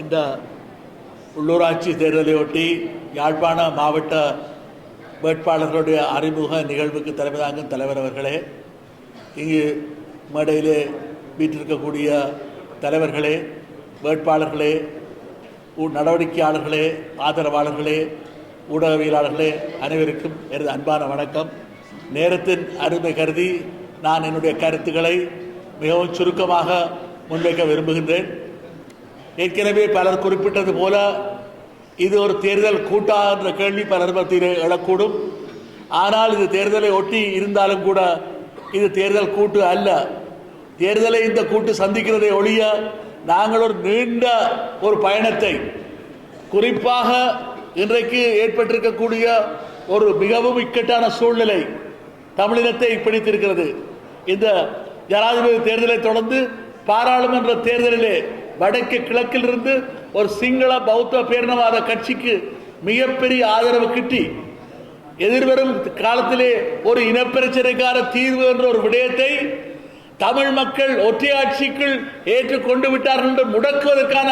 இந்த உள்ளூராட்சி தேர்தலையொட்டி யாழ்ப்பாண மாவட்ட வேட்பாளர்களுடைய அறிமுக நிகழ்வுக்கு தலைமை தாங்கும் தலைவர் அவர்களே இங்கு மேடையிலே வீட்டிருக்கக்கூடிய தலைவர்களே வேட்பாளர்களே நடவடிக்கையாளர்களே ஆதரவாளர்களே ஊடகவியலாளர்களே அனைவருக்கும் எனது அன்பான வணக்கம். நேரத்தின் அருமை கருதி நான் என்னுடைய கருத்துக்களை மிகவும் சுருக்கமாக முன்வைக்க விரும்புகின்றேன். ஏற்கனவே பலர் குறிப்பிட்டது போல இது ஒரு தேர்தல் கூட்டா என்ற கேள்வி பலர் மத்தியில் எழக்கூடும். ஆனால் இது தேர்தலை ஒட்டி இருந்தாலும் கூட இது தேர்தல் கூட்டு அல்ல. தேர்தலை இந்த கூட்டு சந்திக்கிறதை ஒழிய நாங்கள் ஒரு நீண்ட ஒரு பயணத்தை குறிப்பாக இன்றைக்கு ஏற்பட்டிருக்கக்கூடிய ஒரு மிகவும் இக்கட்டான சூழ்நிலை தமிழினத்தை பிடித்திருக்கிறது. இந்த ஜனாதிபதி தேர்தலை தொடர்ந்து பாராளுமன்ற தேர்தலிலே வடக்கு கிழக்கிலிருந்து ஒரு சிங்கள பௌத்த பேரினவாத கட்சிக்கு மிகப்பெரிய ஆதரவு கிட்டி எதிர்வரும் காலத்திலே ஒரு இனப்பிரச்சனைக்கான தீர்வு என்ற ஒரு விடயத்தை தமிழ் மக்கள் ஒற்றையாட்சிக்குள் ஏற்றுக்கொண்டு விட்டார்கள் என்று முடக்குவதற்கான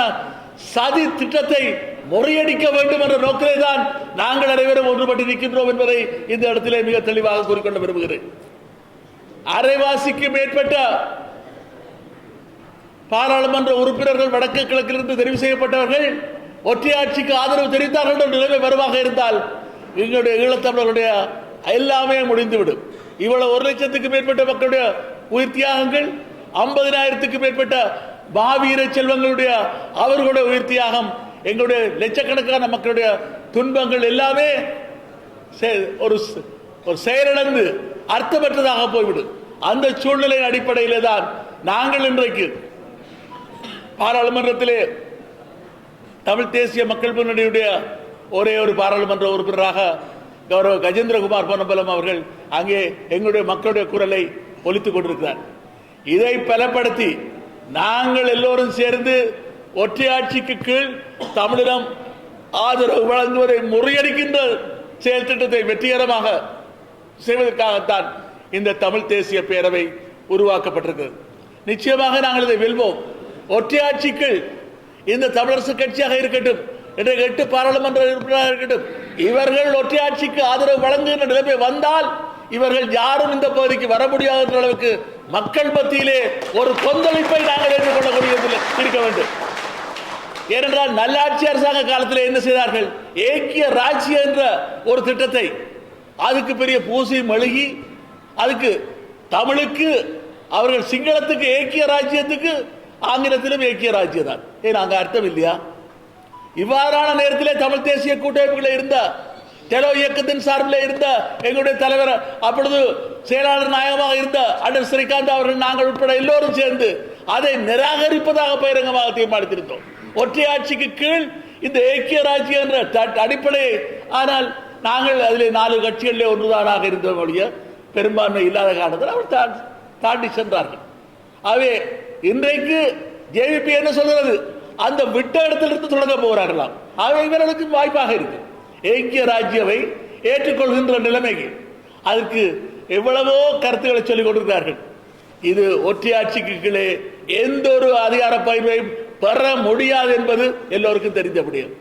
சதி திட்டத்தை முறியடிக்க வேண்டும் என்ற நோக்கிலே தான் நாங்கள் அனைவரும் ஒன்றுபட்டு நிற்கின்றோம் என்பதை இந்த இடத்திலே மிக தெளிவாக கூறிக்கொள்ள விரும்புகிறேன். அரைவாசிக்கு மேற்பட்ட பாராளுமன்ற உறுப்பினர்கள் வடக்கு கிழக்கிலிருந்து தெரிவு செய்யப்பட்டவர்கள் ஒற்றையாட்சிக்கு ஆதரவு தெரிவித்தார்கள் என்ற நிலைமை வருவாக இருந்தால் எங்களுடைய ஈழத்தமிழர்களுடைய எல்லாமே முடிந்துவிடும். இவ்வளவு ஒரு லட்சத்துக்கு மேற்பட்ட மக்களுடைய உயிர் தியாகங்கள் ஐம்பதினாயிரத்துக்கு மேற்பட்ட பாவீர செல்வங்களுடைய அவர்களுடைய உயிர் தியாகம் எங்களுடைய லட்சக்கணக்கான மக்களுடைய துன்பங்கள் எல்லாமே செ- ஒரு ஒரு செயலிழந்து அர்த்தமற்றதாக போய்விடும். அந்த சூழ்நிலையின் அடிப்படையிலே தான் நாங்கள் இன்றைக்கு பாராளுமன்றத்திலே தமிழ் தேசிய மக்கள் முன்னணியுடைய ஒரே ஒரு பாராளுமன்ற உறுப்பினராக கௌரவ கஜேந்திரகுமார் பொன்னம்பலம் அவர்கள் அங்கே எங்களுடைய மக்களுடைய குரலை ஒலித்துக் கொண்டிருக்கிறார். இதை பலப்படுத்தி நாங்கள் எல்லோரும் சேர்ந்து ஒற்றையாட்சிக்கு கீழ் தமிழிடம் ஆதரவு வழங்குவதை முறியடிக்கின்ற செயல் திட்டத்தை வெற்றிகரமாக செய்வதற்காகத்தான் இந்த தமிழ் தேசிய பேரவை உருவாக்கப்பட்டிருக்கிறது. நிச்சயமாக நாங்கள் இதை வெல்வோம். ஒற்றையாட்சிக்குள் இந்த தமிழரசு கட்சியாக இருக்கட்டும் என்று எட்டு பாராளுமன்ற உறுப்பினராக இருக்கட்டும் இவர்கள் ஒற்றையாட்சிக்கு ஆதரவு வழங்குகின்ற நிலைமை வந்தால் இவர்கள் யாரும் இந்த பகுதிக்கு வர முடியாத அளவுக்கு மக்கள் மத்தியிலே ஒரு கொந்தளிப்பை நாங்கள் ஏற்றுக்கொள்ளக்கூடிய இருக்க வேண்டும். ஏனென்றால் நல்லாட்சி அரசாங்க காலத்தில் என்ன செய்தார்கள்? ஏக்கிய ராஜ்யம் என்ற ஒரு திட்டத்தை அதுக்கு பெரிய பூசி மழுகி அதுக்கு தமிழுக்கு அவர்கள் சிங்களத்துக்கு ஏக்கிய ராஜ்யத்துக்கு ஆங்கிலத்திலும் ஏக்கிய ராஜ்யம் தான். ஏன் அங்கே அர்த்தம் இல்லையா? இவ்வாறான நேரத்திலே தமிழ் தேசிய கூட்டமைப்புகளில் இருந்த டெலோ இயக்கத்தின் சார்பில் இருந்த எங்களுடைய தலைவர் அப்பொழுது செயலாளர் நாயகமாக இருந்த அண்ணன் ஸ்ரீகாந்த் அவர்கள் நாங்கள் உட்பட எல்லோரும் சேர்ந்து அதை நிராகரிப்பதாக பகிரங்கமாக தீர்மானித்திருந்தோம். ஒற்றையாட்சிக்கு கீழ் இந்த ஏக்கிய ராஜ்யம் என்ற அடிப்படை ஆனால் நாங்கள் அதில் நாலு கட்சிகளிலே ஒன்றுதானாக இருந்தோம் ஒழிய பெரும்பான்மை இல்லாத காரணத்தில் அவர் தாண்டி சென்றார்கள். ஆகவே இன்றைக்கு ஜேவிபி என்ன சொல்கிறது? அந்த விட்ட இடத்திலிருந்து தொடங்க போகிறார்களாம் ஆகவே இவர்களுக்கு வாய்ப்பாக இருக்கு. ஏக்கிய ராஜ்யவை ஏற்றுக்கொள்கின்ற நிலைமைக்கு அதற்கு எவ்வளவோ கருத்துக்களை சொல்லிக் கொண்டிருக்கிறார்கள். இது ஒற்றையாட்சிக்கு கீழே எந்த ஒரு அதிகார பயிர்வையும் பெற முடியாது என்பது எல்லோருக்கும் தெரிந்த முடியும்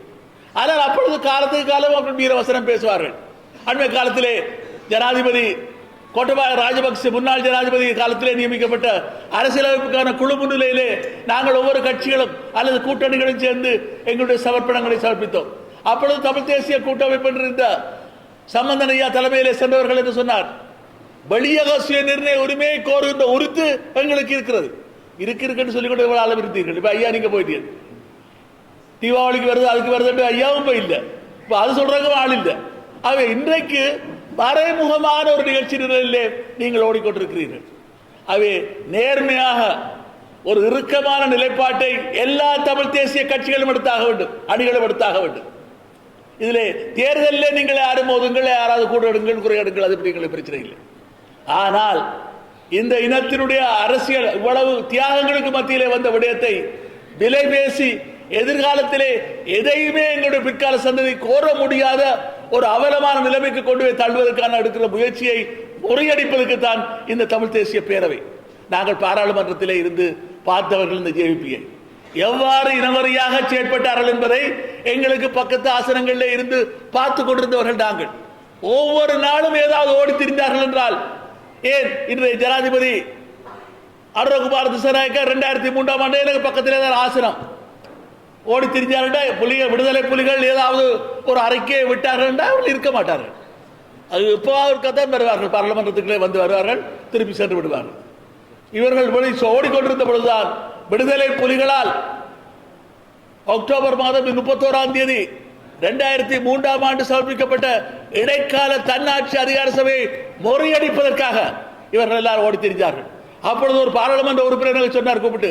ஆனால் அப்பொழுது காலத்துக்கு காலம் அப்படி வீரவசனம் பேசுவார்கள். அண்மை காலத்திலே ஜனாதிபதி கோட்டபாய ராஜபக்சே முன்னாள் ஜனாதிபதி காலத்திலே நியமிக்கப்பட்ட அரசியலமைப்புக்கான குழு முன்னிலையிலே நாங்கள் ஒவ்வொரு கட்சிகளும் அல்லது கூட்டணிகளும் சேர்ந்து எங்களுடைய சமர்ப்பணங்களை சமர்ப்பித்தோம். அப்பொழுது தமிழ் தேசிய கூட்டமைப்பு இருந்த சம்பந்தன் ஐயா தலைமையிலே சென்றவர்கள் என்று சொன்னார். வெளியக சுய நிர்ணய உரிமையை கோருகின்ற உறுத்து எங்களுக்கு இருக்கிறது. இருக்கு இருக்குன்னு சொல்லிக் கொண்டு அளவு இப்ப ஐயா நீங்க போயிட்டீங்க. தீபாவளிக்கு வருது அதுக்கு வருது ஐயாவும் போய் இல்லை இப்ப அது சொல்றாங்க ஆள் இல்லை. ஆகவே இன்றைக்கு மறைமுகமான ஒரு நிகழ்ச்சி நிரலிலே நீங்கள் ஓடிக்கொண்டிருக்கிறீர்கள். அவை நேர்மையாக ஒரு இறுக்கமான நிலைப்பாட்டை எல்லா தமிழ் தேசிய கட்சிகளும் எடுத்தாக வேண்டும் அணிகளும் எடுத்தாக வேண்டும். இதில் தேர்தலில் நீங்கள் யாரும் மோதுங்கள் யாராவது கூட எடுங்கள் குறை எடுங்கள் அது எங்களுக்கு பிரச்சனை இல்லை. ஆனால் இந்த இனத்தினுடைய அரசியல் இவ்வளவு தியாகங்களுக்கு மத்தியிலே வந்த விடயத்தை விலை பேசி எதிர்காலத்திலே எதையுமே எங்களுடைய பிற்கால சந்ததி கோர முடியாத ஒரு அவலமான நிலைமைக்கு கொண்டு போய் தள்ளுவதற்கான எடுக்கிற முயற்சியை முறியடிப்பதற்கு தான் இந்த தமிழ் தேசிய பேரவை. நாங்கள் பாராளுமன்றத்திலே இருந்து பார்த்தவர்கள் இந்த ஜேவிபியை. எவ்வாறு இனவரியாக செயற்பட்டார்கள் என்பதை எங்களுக்கு பக்கத்து ஆசனங்களில் இருந்து பார்த்து கொண்டிருந்தவர்கள் நாங்கள். ஒவ்வொரு நாளும் ஏதாவது ஓடி திரிந்தார்கள் என்றால் ஏன் இன்றைய ஜனாதிபதி அருணகுமார் திசநாயக்கா ரெண்டாயிரத்தி மூன்றாம் ஆண்டு எனக்கு பக்கத்திலே தான் ஆசனம். ஓடி திரிஞ்சாருண்டா புலிகள் விடுதலை புலிகள் ஏதாவது ஒரு அறிக்கையை விட்டார்கள்டா அவர்கள் இருக்க மாட்டார்கள். அது இப்போ தான் வருவார்கள்? பாராளுமன்றத்துக்குள்ளே வந்து வருவார்கள் திருப்பி சென்று விடுவார்கள். இவர்கள் வெளி ஓடிக்கொண்டிருந்த பொழுதுதான் விடுதலை புலிகளால் அக்டோபர் மாதம் முப்பத்தோராம் தேதி ரெண்டாயிரத்தி மூன்றாம் ஆண்டு சமர்ப்பிக்கப்பட்ட இடைக்கால தன்னாட்சி அதிகார சபையை முறியடிப்பதற்காக இவர்கள் எல்லாரும் ஓடி திரிஞ்சார்கள். அப்பொழுது ஒரு பாராளுமன்ற உறுப்பினர்கள் சொன்னார் கூப்பிட்டு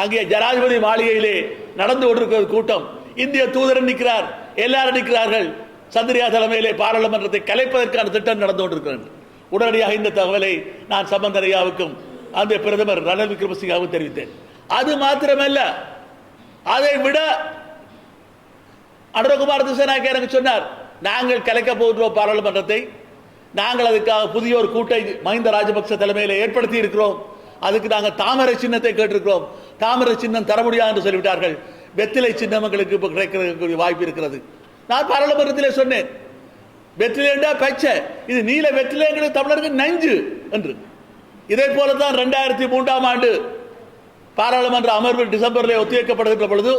அங்கே ஜனாதிபதி மாளிகையிலே நடந்து கொண்டிருக்கிற கூட்டம். இந்திய தூதரன் நிற்கிறார். எல்லாரும் நிற்கிறார்கள். சந்திரியா தலைமையிலே பாராளுமன்றத்தை கலைப்பதற்கான திட்டம் நடந்து கொண்டிருக்கிறது. உடனடியாக இந்த தகவலை நான் சம்பந்தரையாவுக்கும் அந்த பிரதமர் ரணில் விக்ரமசிங்காவுக்கும் தெரிவித்தேன். அது மாத்திரமல்ல. அதை விட அனுரகுமார் திசைநாயக்க எனக்கு சொன்னார் நாங்கள் கலைக்க போகிறோம் பாராளுமன்றத்தை. நாங்கள் அதுக்காக புதிய ஒரு கூட்டை மஹிந்த ராஜபக்ச தலைமையில் ஏற்படுத்தி இருக்கிறோம். அதுக்கு நாங்கள் தாமரை சின்னத்தை கேட்டிருக்கிறோம். தாமரை சின்னம் தர முடியாது என்று சொல்லிவிட்டார்கள். வெத்திலை சின்னம் எங்களுக்கு இப்போ கிடைக்கிறதுக்கு வாய்ப்பு இருக்கிறது. நான் பாராளுமன்றத்திலே சொன்னேன். வெற்றிலேண்டா பச்சை. இது நீல வெற்றிலேங்கிறது தமிழருக்கு நஞ்சு என்று. இதே போல தான் ரெண்டாயிரத்தி மூன்றாம் ஆண்டு பாராளுமன்ற அமர்வு டிசம்பரில் ஒத்திவைக்கப்படுகின்ற பொழுது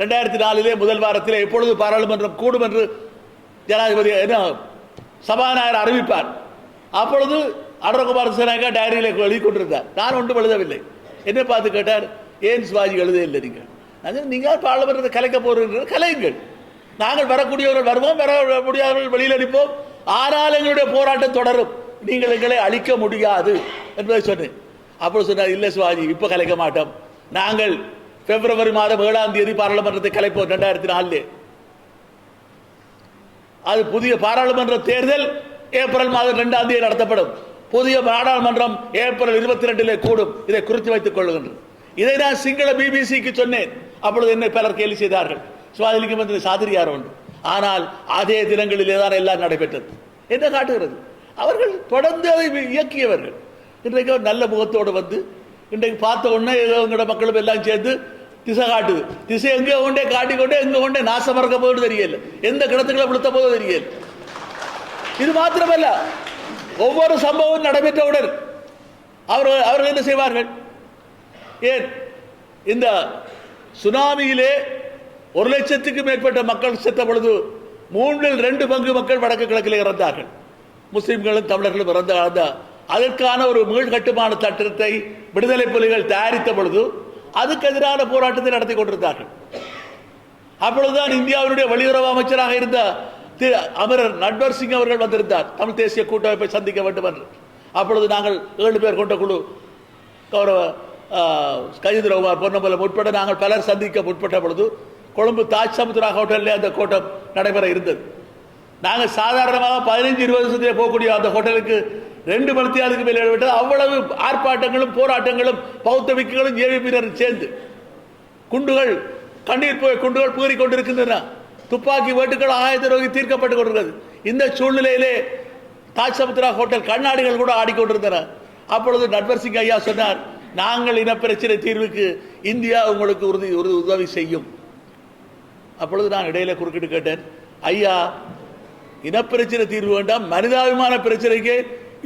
ரெண்டாயிரத்தி நாலிலே முதல் வாரத்தில் எப்பொழுது பாராளுமன்றம் கூடும் என்று ஜனாதிபதி என்ன சபாநாயகர் அறிவிப்பார். அப்பொழுது அடரகுமார் சேனாக்கா டைரியில் எழுதி கொண்டிருந்தார். நான் ஒன்றும் எழுதவில்லை. என்ன பார்த்து கேட்டார் ஏன் சிவாஜி எழுத இல்லை நீங்கள்? நான் நீங்கள் பாராளுமன்றத்தை கலைக்க போகிறீர்கள் கலையுங்கள். நாங்கள் வரக்கூடியவர்கள் வருவோம் வர முடியாதவர்கள் வெளியில் அடிப்போம். ஆனால் எங்களுடைய போராட்டம் தொடரும். நீங்கள் எங்களை அழிக்க முடியாது. என்பதை சொன்னேன். அப்புறம் சொன்னார் இல்லை சிவாஜி இப்போ கலைக்க மாட்டோம். நாங்கள் பிப்ரவரி மாதம் ஏழாம் தேதி பாராளுமன்றத்தை கலைப்போம் ரெண்டாயிரத்தி நாலு அது புதிய பாராளுமன்ற தேர்தல் ஏப்ரல் மாதம் ரெண்டாம் தேதி நடத்தப்படும். புதிய நாடாளுமன்றம் ஏப்ரல் இருபத்தி ரெண்டிலே கூடும். இதை குறித்து வைத்துக் கொள்ளுகின்றனர். இதை நான் சிங்கள பிபிசிக்கு சொன்னேன். அப்பொழுது என்னை பலர் கேலி செய்தார்கள். சுவாதிலிங்க மந்திரி சாதிரியார் உண்டு ஆனால் அதே தினங்களிலே தான் எல்லாம் நடைபெற்றது. என்ன காட்டுகிறது? அவர்கள் தொடர்ந்து அதை இயக்கியவர்கள். இன்றைக்கு ஒரு நல்ல முகத்தோடு வந்து இன்றைக்கு பார்த்த உடனே எங்களோட மக்களும் எல்லாம் சேர்ந்து திசை காட்டுது. திசை எங்கே கொண்டே காட்டிக்கொண்டே எங்கே கொண்டே நாசம் மறக்க போகுது தெரியல. எந்த கிணத்துக்களை விழுத்த போதும் தெரியல. இது மாத்திரமல்ல. ஒவ்வொரு சம்பவம் நடைபெற்றவுடன் அவர்கள் அவர்கள் என்ன செய்வார்கள்? ஏன்? இந்த சுனாமியிலே ஒரு லட்சத்துக்கு மேற்பட்ட மக்கள் செத்த பொழுது மூன்றில் ரெண்டு பங்கு மக்கள் வடக்கு கிழக்கில் இறந்தார்கள். முஸ்லிம்களும் தமிழர்களும் இறந்த அந்த அதற்கான ஒரு மீள் கட்டுமான சட்டத்தை விடுதலை புலிகள் தயாரித்த பொழுது அதுக்கு எதிரான போராட்டத்தை நடத்தி கொண்டிருந்தார்கள். அப்பொழுதுதான் இந்தியாவினுடைய வெளியுறவு அமைச்சராக இருந்த திரு அமரர் நட்வர் சிங் அவர்கள் வந்திருந்தார். தமிழ் தேசிய கூட்டமைப்பை சந்திக்க வேண்டும் என்று. அப்பொழுது நாங்கள் ஏழு பேர் கொண்ட குழு கௌரவ கஜேந்திரகுமார் பொன்னம்பலம் உட்பட நாங்கள் பலர் சந்திக்க முற்பட்ட பொழுது கொழும்பு தாஜ் சமுத்ரா ஹோட்டலில் அந்த கூட்டம் நடைபெற இருந்தது. நாங்கள் சாதாரணமாக பதினைஞ்சு இருபது வருஷத்திலே போகக்கூடிய அந்த ஹோட்டலுக்கு ரெண்டு மணித்தியாலுக்கு மேலே விட்டது அவ்வளவு ஆர்ப்பாட்டங்களும் போராட்டங்களும் பௌத்த விக்குகளும் சேர்ந்து குண்டுகள் கண்ணீர் போய் குண்டுகள் பூறி கொண்டிருக்கின்றன. துப்பாக்கி வேட்டுகள் ஆயுத நோக்கி தீர்க்கப்பட்டு கொண்டிருக்கிறது. இந்த சூழ்நிலையிலே தாஜ் சமுத்திரா ஹோட்டல் கண்ணாடிகள் கூட ஆடிக்கொண்டிருந்தன. அப்பொழுது நட்வர் சிங் ஐயா சொன்னார் நாங்கள் இனப்பிரச்சனை தீர்வுக்கு இந்தியா உங்களுக்கு உறுதி உறுதி உதவி செய்யும். அப்பொழுது நான் இடையில குறுக்கிட்டு கேட்டேன் ஐயா இனப்பிரச்சனை தீர்வு வேண்டாம். மனிதாபிமான பிரச்சனைக்கு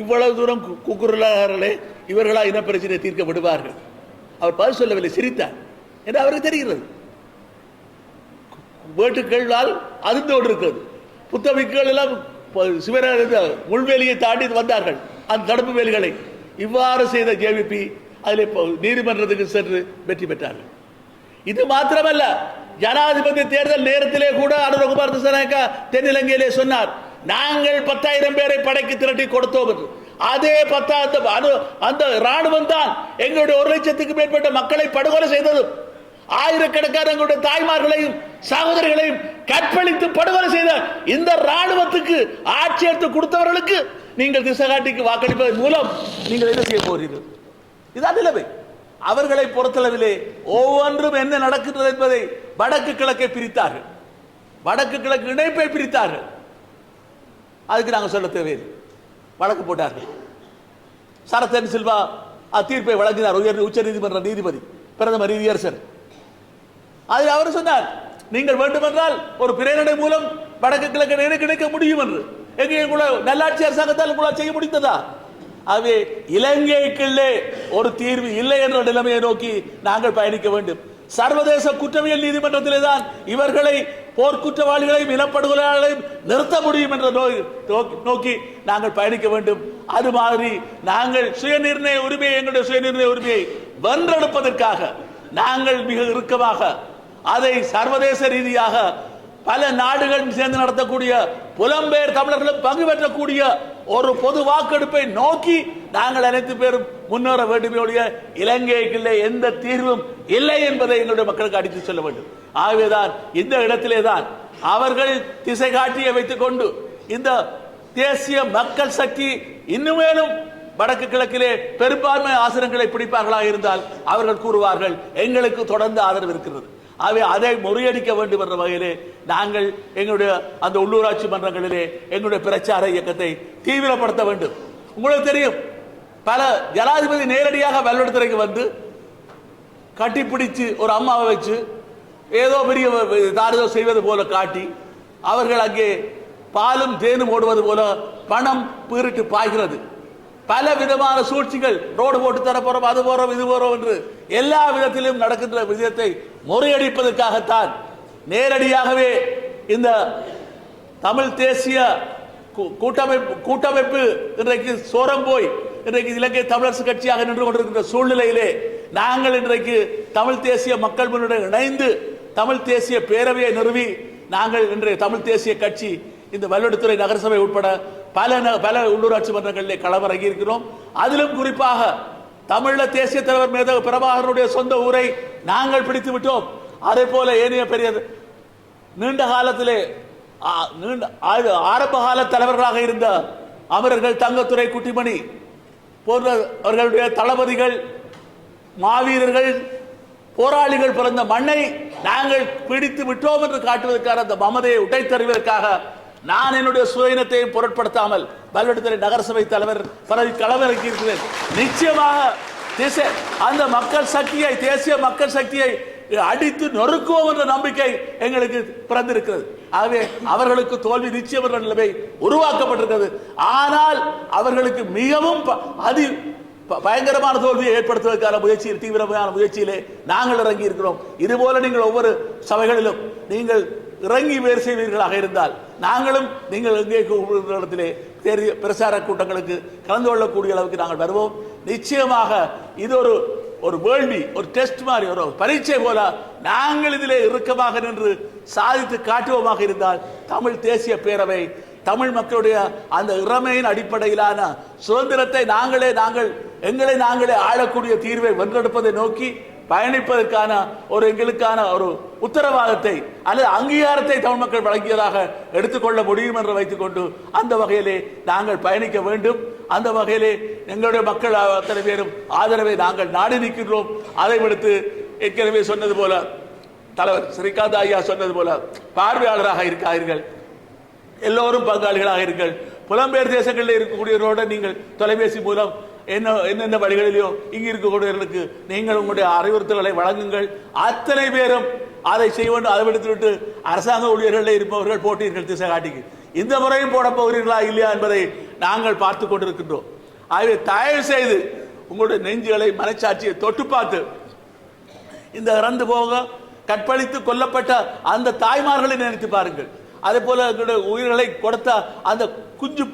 இவ்வளவு தூரம் குக்குரலாளர்களே இவர்களா இனப்பிரச்சனை தீர்க்கப்படுவார்கள் அவர் பதில் சொல்லவில்லை சிரித்தார். என்று அவருக்கு தெரிகிறது. வேட்டுக்களால் அதிர்ந்து கொண்டிருக்கிறது புத்தமிக்குகள் எல்லாம் சிவர முள்வேலியை தாண்டி வந்தார்கள் அந்த தடுப்பு வேலிகளை. இவ்வாறு செய்த ஜேவிபி அதில் நீதிமன்றத்துக்கு சென்று வெற்றி பெற்றார்கள். இது மாத்திரமல்ல ஜனாதிபதி தேர்தல் நேரத்திலே கூட அனுரகுமார் திசநாயக்கா தென்னிலங்கையிலே சொன்னார் நாங்கள் பத்தாயிரம் பேரை படைக்கு திரட்டி கொடுத்தோம் என்று. அதே பத்தாயிரம் அந்த ராணுவம் தான் எங்களுடைய ஒரு லட்சத்துக்கு மேற்பட்ட மக்களை படுகொலை செய்ததும் ஆயிரக்கணக்கான எங்களுடைய தாய்மார்களையும் சகோதரிகளையும் கற்பழித்து படுகொலை செய்த இந்த ராணுவத்துக்கு ஆட்சி எடுத்து கொடுத்தவர்களுக்கு நீங்கள் திசகாட்டிக்கு வாக்களிப்பதன் மூலம் நீங்கள் என்ன செய்ய போகிறீர்கள்? இதான் நிலைமை. அவர்களை பொறுத்தளவிலே ஒவ்வொன்றும் என்ன நடக்கின்றது என்பதை வடக்கு கிழக்கை பிரித்தார்கள். வடக்கு கிழக்கு இணைப்பை பிரித்தார்கள். அதுக்கு நாங்கள் சொல்ல தேவையில்லை. வழக்கு போட்டார்கள். சரத்தன் சில்வா தீர்ப்பை வழங்கினார். உயர் உச்ச நீதிமன்ற நீதிபதி பிரதமர் நீதியரசர். அதில் அவர் சொன்னார் நீங்கள் வேண்டுமென்றால் ஒரு பிரேரணை மூலம் வடக்கு கிழக்கு இணைக்க கிடைக்க முடியும் என்று. எங்கேயும் கூட நல்லாட்சி அரசாங்கத்தால் உங்களால் செய்ய முடிந்ததா? ஆகவே இலங்கைக்குள்ளே ஒரு தீர்வு இல்லை என்ற நிலைமையை நோக்கி நாங்கள் பயணிக்க வேண்டும். சர்வதேச குற்றவியல் நீதிமன்றத்திலே தான் இவர்களை போர்க்குற்றவாளிகளையும் இனப்படுகொலையாளர்களையும் நிறுத்த முடியும் என்ற நோய் நோக்கி- நோக்கி நாங்கள் பயணிக்க வேண்டும். அது மாதிரி நாங்கள் சுயநிர்ணய உரிமையை எங்களுடைய சுயநிர்ணய உரிமையை வென்றெடுப்பதற்காக நாங்கள் மிக இறுக்கமாக அதை சர்வதேச ரீதியாக பல நாடுகள் சேர்ந்து நடத்தக்கூடிய புலம்பெயர் தமிழர்களும் பங்கு பெற்றக்கூடிய ஒரு பொது வாக்கெடுப்பை நோக்கி நாங்கள் அனைத்து பேரும் முன்னேற வேண்டுமே ஒழிய இலங்கைக்குள்ளே எந்த தீர்வும் இல்லை என்பதை எங்களுடைய மக்களுக்கு அடித்து சொல்ல வேண்டும். ஆகவேதான் இந்த இடத்திலே தான் அவர்கள் திசை காட்டிய வைத்துக் கொண்டு இந்த தேசிய மக்கள் சக்தி இன்னுமேலும் வடக்கு கிழக்கிலே பெரும்பான்மை ஆசனங்களை பிடிப்பார்களாக இருந்தால் அவர்கள் கூறுவார்கள் எங்களுக்கு தொடர்ந்து ஆதரவு இருக்கிறது. ஆகவே அதை முறியடிக்க வேண்டும் என்ற வகையிலே நாங்கள் எங்களுடைய அந்த உள்ளூராட்சி மன்றங்களிலே எங்களுடைய பிரச்சார இயக்கத்தை தீவிரப்படுத்த வேண்டும். உங்களுக்கு தெரியும் பல ஜனாதிபதி நேரடியாக வெள்ளத்துறைக்கு வந்து கட்டிப்பிடிச்சு ஒரு அம்மாவை வச்சு ஏதோ பெரிய தாரிதோ செய்வது போல காட்டி அவர்கள் அங்கே பாலும் தேனும் ஓடுவது போல பணம் பீறிட்டு பாய்கிறது. பல விதமான சூழ்ச்சிகள். ரோடு போட்டு தர போறோம் அது போறோம் இது போறோம் என்று எல்லா விதத்திலும் நடக்கின்ற விஷயத்தை முறியடிப்பதற்காகத்தான் நேரடியாகவே இந்த தமிழ் தேசிய கூட்டமைப்பு கூட்டமைப்பு இன்றைக்கு சோரம் போய் இன்றைக்கு இலங்கை தமிழரசு கட்சியாக நின்று கொண்டிருக்கின்ற சூழ்நிலையிலே நாங்கள் இன்றைக்கு தமிழ் தேசிய மக்கள் முன்னுடன் இணைந்து தமிழ் தேசிய பேரவையை நிறுவி நாங்கள் இன்றைய தமிழ் தேசிய கட்சி இந்த வல்லுவத்துறை நகரசபை உட்பட பல ந- பல உள்ளூராட்சி மன்றங்களிலே களமிறங்கி இருக்கிறோம் அதிலும் குறிப்பாக தமிழ தேசிய தலைவர் மேத பிரபாகரனுடைய சொந்த ஊரை நாங்கள் பிடித்து விட்டோம். அதே போல ஏனைய பெரிய நீண்ட காலத்திலே நீண்ட ஆரம்ப கால தலைவர்களாக இருந்த அமரர்கள் தங்கத்துறை குட்டிமணி போன்ற அவர்களுடைய தளபதிகள் மாவீரர்கள் போராளிகள் பிறந்த மண்ணை நாங்கள் பிடித்து விட்டோம் என்று காட்டுவதற்காக அந்த மமதையை உடைத்தறிவதற்காக நான் என்னுடைய சுயநத்தையும் பொருட்படுத்தாமல் பல்வெடுத்துறை நகரசபை தலைவர் பதவி களமிறக்கி இருக்கிறேன் நிச்சயமாக தேசிய அந்த மக்கள் சக்தியை தேசிய மக்கள் சக்தியை அடித்து நொறுக்குவோம் என்ற நம்பிக்கை எங்களுக்கு பிறந்திருக்கிறது. ஆகவே அவர்களுக்கு தோல்வி நிச்சயம் என்ற நிலைமை உருவாக்கப்பட்டிருக்கிறது. ஆனால் அவர்களுக்கு மிகவும் ப- அதி ப- பயங்கரமான தோல்வியை ஏற்படுத்துவதற்கான முயற்சியில் தீவிரமான முயற்சியிலே நாங்கள் இறங்கி இருக்கிறோம் இதுபோல நீங்கள் ஒவ்வொரு சபைகளிலும் நீங்கள் இறங்கி வேறு செய்வீர்களாக இருந்தால் நாங்களும் நீங்கள் எங்கே கூப்பிடுகிற இடத்திலே தேர்தல் பிரச்சார கூட்டங்களுக்கு கலந்து கொள்ளக்கூடிய அளவுக்கு நாங்கள் வருவோம். நிச்சயமாக இது ஒரு ஒரு வேள்வி ஒரு டெஸ்ட் மாதிரி ஒரு பரீட்சை போல நாங்கள் இதிலே இறுக்கமாக நின்று சாதித்து காட்டுவோமாக இருந்தால் தமிழ் தேசிய பேரவை தமிழ் மக்களுடைய அந்த இறமையின் அடிப்படையிலான சுதந்திரத்தை நாங்களே நாங்கள் எங்களை நாங்களே ஆளக்கூடிய தீர்வை வென்றெடுப்பதை நோக்கி பயணிப்பதற்கான ஒரு எங்களுக்கான ஒரு உத்தரவாதத்தை அல்லது அங்கீகாரத்தை தமிழ் மக்கள் வழங்கியதாக எடுத்துக்கொள்ள முடியும் என்று வைத்துக்கொண்டு அந்த வகையிலே நாங்கள் பயணிக்க வேண்டும். அந்த வகையிலே எங்களுடைய மக்கள் அத்தனை பேரும் ஆதரவை நாங்கள் நாடி நிற்கின்றோம். அதை விடுத்து ஏற்கனவே சொன்னது போல தலைவர் ஸ்ரீகாந்த் ஐயா சொன்னது போல பார்வையாளராக இருக்கிறார்கள் எல்லோரும் பங்காளிகளாக இருங்கள். புலம்பெயர் தேசங்களில் இருக்கக்கூடியவரோட நீங்கள் தொலைபேசி மூலம் என்ன என்னென்ன வழிகளிலையோ இங்கு இருக்கக்கூடியவர்களுக்கு நீங்கள் உங்களுடைய அறிவுறுத்தல்களை வழங்குங்கள். அத்தனை பேரும் அதை செய்ய வேண்டும் அதை விடுத்துவிட்டு அரசாங்க ஊழியர்களில் இருப்பவர்கள் போட்டீர்கள் திசை காட்டிக்கு இந்த முறையும் போட போகிறீர்களா இல்லையா என்பதை நாங்கள் பார்த்து கொண்டிருக்கின்றோம். ஆகவே தயவு செய்து உங்களுடைய நெஞ்சுகளை மனச்சாட்சியை தொட்டு பார்த்து இந்த இறந்து போக கற்பழித்து கொல்லப்பட்ட அந்த தாய்மார்களை நினைத்து பாருங்கள். அதே போல எங்களுடைய உயிர்களை கொடுத்த அந்த குஞ்சு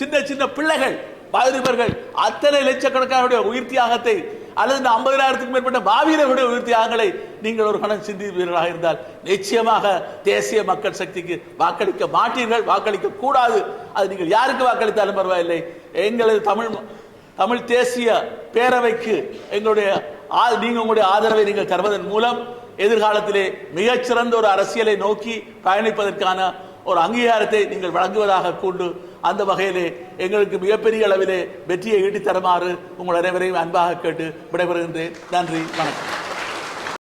சின்ன சின்ன பிள்ளைகள் பாதிரிபர்கள் அத்தனை லட்சக்கணக்கான உயிர் தியாகத்தை அல்லது இந்த ஐம்பதினாயிரத்துக்கும் மேற்பட்ட மாவீரர்களுடைய உயிர் தியாகங்களை நீங்கள் ஒரு கணம் சிந்திப்பீர்களாக இருந்தால் நிச்சயமாக தேசிய மக்கள் சக்திக்கு வாக்களிக்க மாட்டீர்கள் வாக்களிக்க கூடாது. அது நீங்கள் யாருக்கு வாக்களித்தாலும் பரவாயில்லை. எங்களது தமிழ் தமிழ் தேசிய பேரவைக்கு எங்களுடைய நீங்கள் உங்களுடைய ஆதரவை நீங்கள் தருவதன் மூலம் எதிர்காலத்திலே மிகச்சிறந்த ஒரு அரசியலை நோக்கி பயணிப்பதற்கான ஒரு அங்கீகாரத்தை நீங்கள் வழங்குவதாக கொண்டு அந்த வகையிலே எங்களுக்கு மிகப்பெரிய அளவிலே வெற்றியை ஈட்டித் தருமாறு உங்கள் அனைவரையும் அன்பாக கேட்டு விடைபெறுகின்றேன். நன்றி வணக்கம்.